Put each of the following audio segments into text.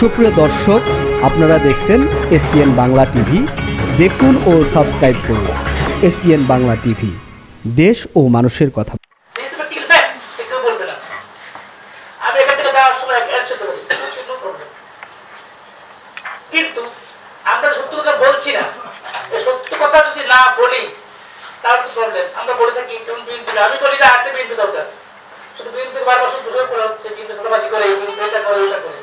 সুপ্রিয় দর্শক, আপনারা দেখছেন এসপিএন বাংলা টিভি। দেখুন ও সাবস্ক্রাইব করুন এসপিএন বাংলা টিভি। দেশ ও মানুষের কথা। না. কিন্তু আমরা সত্য কথা বলছি না। সত্য কথা যদি না বলি, তাহলে তো প্রবলেম আমরা বলে থাকি আমি বলি যে আটটা বিএনপি দরকার। শুধু বিএনপি বারবার শুধু করা হচ্ছে, বিএনপি এটা করে ওটা করে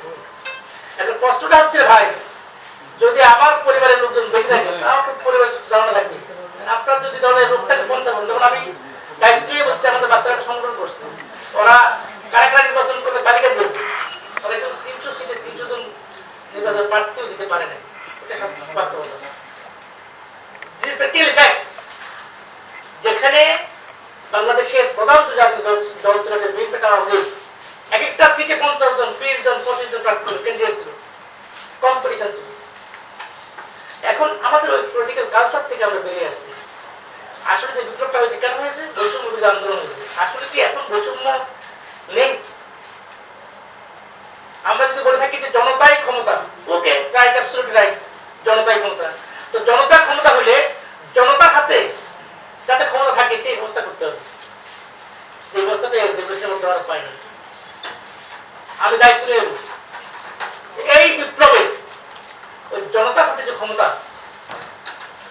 এখন প্রশ্নটা হচ্ছে ভাই যদি আমার পরিবারের লোকজন বেশি থাকে আমার পরিবার জানানো থাকবে আপনার যদি দলের লোক থাকে পঞ্চাশ যেমন আমি দায়িত্ব বলছি আমাদের বাচ্চারা সংগ্রহ করছে। ওরা কারা কারা নির্বাচন করবে তালিকা দিয়েছে। ওরা কিন্তু তিনশো সিটে তিনশো জন নির্বাচন প্রার্থীও দিতে পারে না এটা বাস্তবতা. যেখানে বাংলাদেশের প্রধান জাতীয় দল ছিল বিএনপি এক একটা সিটে পঞ্চাশ জন বিশ জন পঁচিশ জন প্রার্থী ছিল কেন্দ্রীয় ছিল কম্পিটিশন ছিল এখন আমাদের ওই পলিটিক্যাল কালচার থেকে আমরা বেরিয়ে আসছি। আসলে যে বিপ্লবটা হয়েছে কেন হয়েছে? বৈষম্য বিরোধী আন্দোলন হয়েছে। আসলে কি এখন বৈষম্য নেই? আমরা যদি বলে থাকি যে জনতাই ক্ষমতা ওকে রাইট অ্যাবসলিউট রাইট জনতাই ক্ষমতা। তো জনতার ক্ষমতা হলে জনতার হাতে যাতে ক্ষমতা থাকে সেই ব্যবস্থা করতে হবে। সেই ব্যবস্থাটা দেশের মধ্যে আমরা পাইনি আমি দায়িত্ব নিয়ে বলছি যে এই বিপ্লবে ওই জনতার হাতে যে ক্ষমতা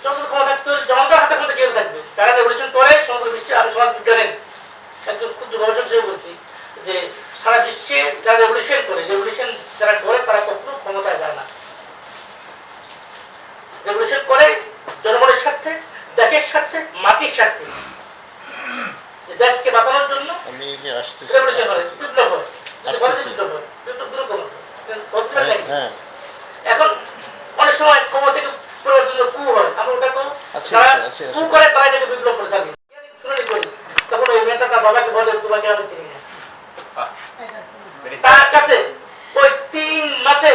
জনতার ক্ষমতা থাকতে হলে জনতার হাতে ক্ষমতা কেউ থাকবে যারা রেভলিউশন করে সমগ্র বিশ্বে আমি সমাজ বিজ্ঞানের একজন ক্ষুদ্র গবেষক হিসেবে বলছি যে সারা বিশ্বে যারা রেভলিউশন করে রেভলিউশন যারা করে তারা কখনো ক্ষমতায় যায় না রেভলিউশন করে জনগণের স্বার্থে দেশের স্বার্থে মাটির স্বার্থে যে দেশকে বাঁচানোর জন্য আমি যে আসতেছি রেভলিউশন হয় বিপ্লব হয় কিন্তু বলে যে বিপ্লব হয় বিপ্লব দূর কমেছে নাকি হ্যাঁ। এখন অনেক সময় ক্ষমতা থেকে পরিবার জন্য কু হয়। আমরা যারা আছে, কু করে তারা এটাকে বিপ্লব করে চালিয়ে শুনে করি তখন ওই মেয়েটা তার বাবাকে বলে তোমাকে আমি চিনি না তার কাছে ওই তিন মাসে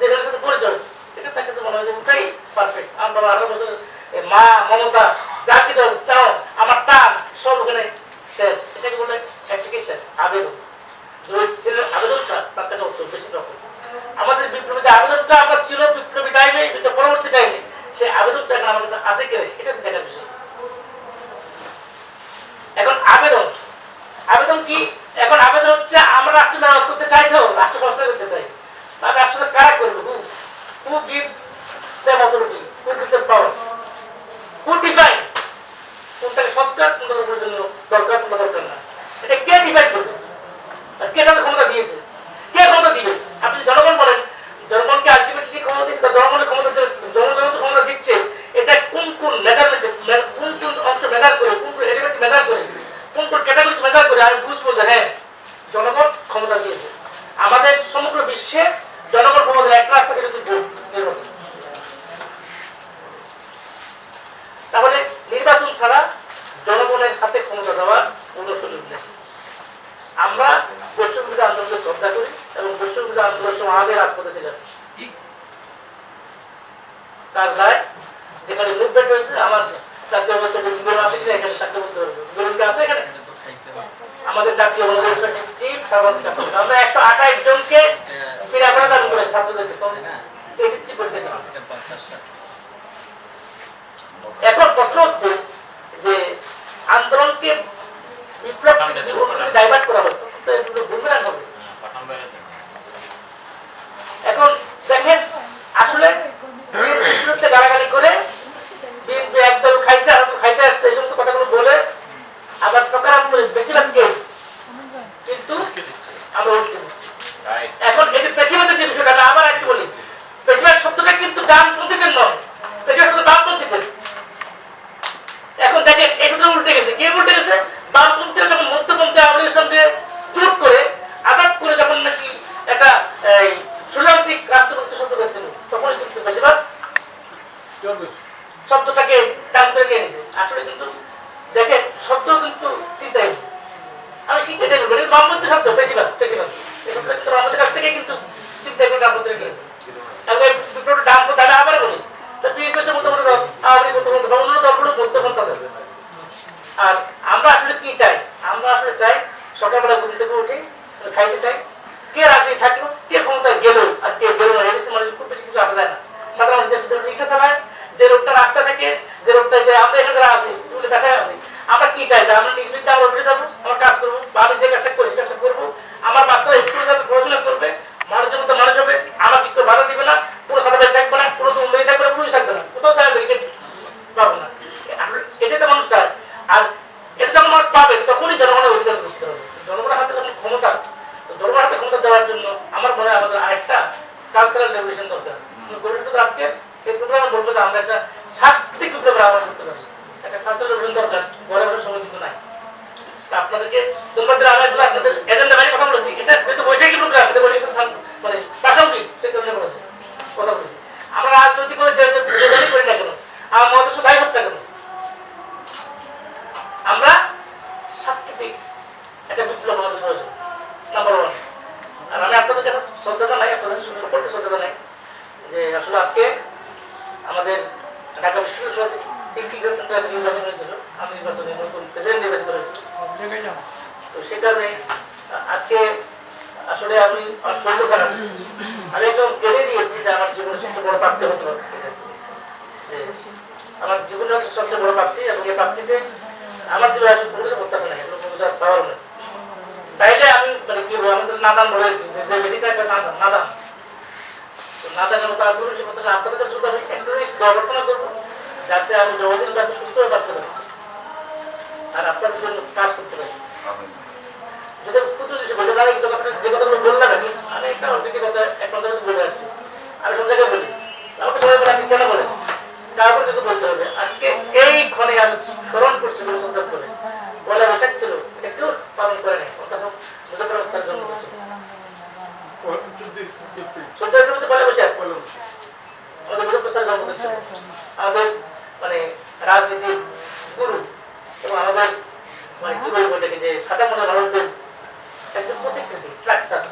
যে ছেলের সাথে পরিচয় এটা তার কাছে মনে হয় যে ওটাই পারফেক্ট আমার বাবা আঠারো বছর এ মা মমতা যা কিছু আছে তাও আমার টান সব ওখানে শেষ এটাকে বলে অ্যাপ্লিকেশন আবেদন যে ওই ছেলের আবেদনটা তার কাছে অত বেশি রকম আমাদের বিপ্লবী যে আবেদনটা আমরা ছিল বিপ্লবী টাইমে এটা পরবর্তী টাইমে সেই আবেদনটা এখন আমার কাছে এখন আবেদন। আবেদন কি? এখন আবেদন হচ্ছে আমরা রাষ্ট্র মেরামত করতে চাই তো, রাষ্ট্র সংস্কার করতে চাই। তাহলে রাষ্ট্রটা কারা করবে? Who? Who give them authority who give them power who define কোনটাকে সংস্কার কোনটার উপর জন্য দরকার কোনটা দরকার না এটা কে ডিফাইন করবে আর কে তাদের ক্ষমতা দিয়েছে কে ক্ষমতা দিবে আপনি যদি জনগণ বলেন জনগণকে আলটিমেটলি ক্ষমতা দিচ্ছে বা জনগণের ক্ষমতা যে- জনগণ তো ক্ষমতা দিচ্ছে এটা কোন কোন মেজারমেন্টে কোন কোন অংশ মেজার করে কোন কোন এলিমেন্ট মেজার করে কোন কোন ক্যাটাগরি মেজার করে আমি বুঝব যে হ্যাঁ জনগণ ক্ষমতা দিয়েছে আমাদের সমগ্র বিশ্বে জনগণ ক্ষমতা একটা রাস্তা সেটা হচ্ছে ভোট নির্বাচন তাহলে নির্বাচন ছাড়া জনগণের হাতে ক্ষমতা দেওয়ার কোনো সুযোগ নেই আমরা বৈষম্যবিরোধী আন্দোলনকে শ্রদ্ধা করি এবং বৈষম্যবিরোধী আন্দোলনের সময় আমাদের রাজপথে ছিলেন জাতীয় বছর আছে আমাদের জাতীয় আমরা একশো এখন প্রশ্ন হচ্ছে যে আন্দোলনকে বিপ্লব ডাইভার্ট করা হয় তখন তো এগুলো বুমেরাং হবে এখন দেখেন আসলে বিএনপির বিরুদ্ধে গালাগালি করে বিএনপি একদল খাইছে আর একদল খাইতে আসছে এই সমস্ত কথাগুলো বলে আবার প্রকারাম করে বেশিরভাগ কে কিন্তু আমরা উস্কে দিচ্ছি এখন এই যে পেশিবাদের যে বিষয়টা আমি আবার একটু বলি পেশিবাদ শব্দটা কিন্তু ডানপন্থীদের নয় পেশিবাদ শব্দ বামপন্থীদের এখন দেখেন এই শব্দ উল্টে গেছে কে উল্টে গেছে বামপন্থীরা যখন মধ্যপন্থী আওয়ামীর সঙ্গে জোট করে আঘাত করে যখন নাকি একটা এই সুরান্ত্রিক রাষ্ট্র প্রতিষ্ঠা শব্দ করেছিল তখনই কিন্তু বেশিরভাগ শব্দটাকে দাম করে নিয়ে আসলে কিন্তু দেখেন শব্দ কিন্তু চিন্তাই আমি শিখতে দেখব এটা বামপন্থী শব্দ বেশিরভাগ বেশিরভাগ। এই শব্দটা কিন্তু আমাদের কাছ থেকে কিন্তু চিন্তা করে নিয়েছে এবং এই বিপ্লবটা ডানপন্থী আমি আবার বলি, তো দুই বছর মতো দল আওয়ামী লীগ মধ্যপন্থী বা অন্য দলগুলো মধ্যপন্থা দল আর আমরা আসলে কি চাই আমরা আসলে চাই সকালবেলা ঘুম থেকে উঠে খাইতে চাই কে রাজনীতি থাকল কে ক্ষমতায় গেল আর কে কিছু আসা যায় না সাধারণ মানুষ যে শুধু রিক্সা চালায় যে রোডটা রাস্তা থেকে রোডটা যে আমরা এখানে যারা আছি বিভিন্ন পেশায় আছি আমরা কি চাই? যে আমরা নির্বিঘ্নে আমরা যাব আমার কাজ করব বা আমি যে কাজটা করি চেষ্টা করব আমার বাচ্চারা স্কুলে যাবে পড়াশোনা করবে মানুষের মতো মানুষ হবে আমাকে কেউ বাধা দিবে না পুরো সাদা বাইরে থাকবে না পুরো উন্নতি থাকবে না পুরুষ থাকবে না কোথাও চাই দেখে পাবো না এটাই তো মানুষ চায় আর এটা যখন মানুষ পাবে তখনই জনগণের অধিকার বুঝতে হবে জনগণের হাতে যখন ক্ষমতা তো জনগণের হাতে ক্ষমতা দেওয়ার জন্য আমার মনে হয় আমাদের আরেকটা কালচারাল রেভলিউশন দরকার গরিব আজকে এই প্রোগ্রামে বলব যে আমরা একটা সাহিত্যিক বিপ্লব আহ্বান একটা রেভলিউশন দরকার ঘরে ঘরে সময় নাই। আপনাদেরকে তোমাদের আপনাদের এজেন্ডা বাইরে কথা বলেছি। এটা যেহেতু বৈশাখী প্রোগ্রাম এটা বৈশাখী মানে প্রাসঙ্গিক সে কারণে বলেছি, কথা বলেছি। আমরা রাজনৈতিক করি না কেন? আমার মহাদেশ দায়ী হোক না কেন আমরা সাংস্কৃতিক একটা বিপ্লব আমাদের প্রয়োজন নাম্বার ওয়ান আর আমি আপনাদের কাছে শ্রদ্ধা জানাই আপনাদের সকলকে শ্রদ্ধা জানাই যে আসলে আজকে আমাদের ঢাকা বিশ্ববিদ্যালয় তিন টিচার সেন্টার নির্বাচন হয়েছিল আমি নির্বাচনে নতুন প্রেসিডেন্ট নির্বাচিত হয়েছি তো সে কারণে আজকে আসলে আমি শরীর খারাপ। আমি একদম কেড়ে দিয়েছি যে আমার জীবনের সবচেয়ে বড় প্রাপ্তি হতে হবে আমার হচ্ছে সবচেয়ে বড় প্রাপ্তি এবং এই প্রাপ্তিতে আমার জীবনে আসলে কোনো কিছু করতে হবে না কোনো কিছু আর চাওয়ার নেই। চাইলে আমি মানে কি বলব আমাদের নাদান বলে যে বেটি চাইবে নাদান নাদান। নাদানের মতো না। আপনাদের কাছে একটা দোয়া করব যাতে আমি জগদিন কাছে সুস্থ হয়ে বাঁচতে পারি। আর আপনাদের জন্য কাজ করতে পারি। যদি কিছু কিন্তু যে কথাগুলো বললাম আমি আমি একটা অর্ধেক কথা এক কথা বলে আসছি আমি সব জায়গায় বলি। আমাকে সবাই বলে আপনি কেন বলেন? তারপর কিন্তু বলতে হবে? আজকে এই ক্ষণে আমি স্মরণ করছি বলে সন্দেহ করে বলা উচিত ছিল এটা কেউ পালন করে নাই অর্থাৎ মুজাফর স্যার জন্ম করছে সন্দেহের মধ্যে বলে বসে আছে আমাদের মুজাফর স্যার জন্ম করছে আমাদের মানে রাজনীতির গুরু এবং আমাদের মানে কি বলব এটাকে যে সাদা স্ট্রাকচার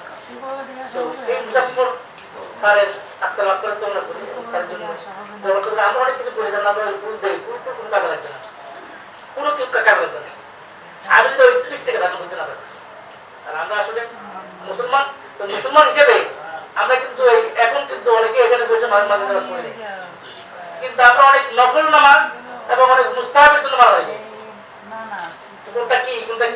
তো এই মুজাফর স্যারের জন্য। দোয়া। আমরা অনেক কিছু করি আমরা টুল কোনো না। লাগবে আমি যদি ওই স্ট্রিক্ট থেকে না আর আমরা আসলে মুসলমান, তো মুসলমান হিসেবে আমরা কিন্তু এখন কিন্তু অনেকে এখানে বসে মাঝে মাঝে কিন্তু আমরা অনেক নফল নামাজ কোনটা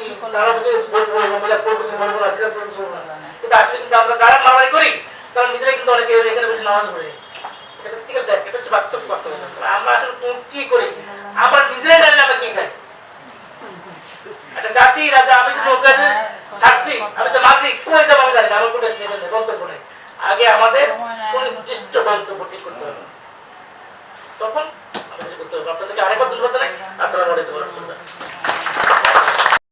করি তারা নিজেরা কিন্তু অনেকে এখানে বসে নামাজ পড়ে এটা আগে আমাদের সুনির্দিষ্ট তখন আমাদের করতে হবে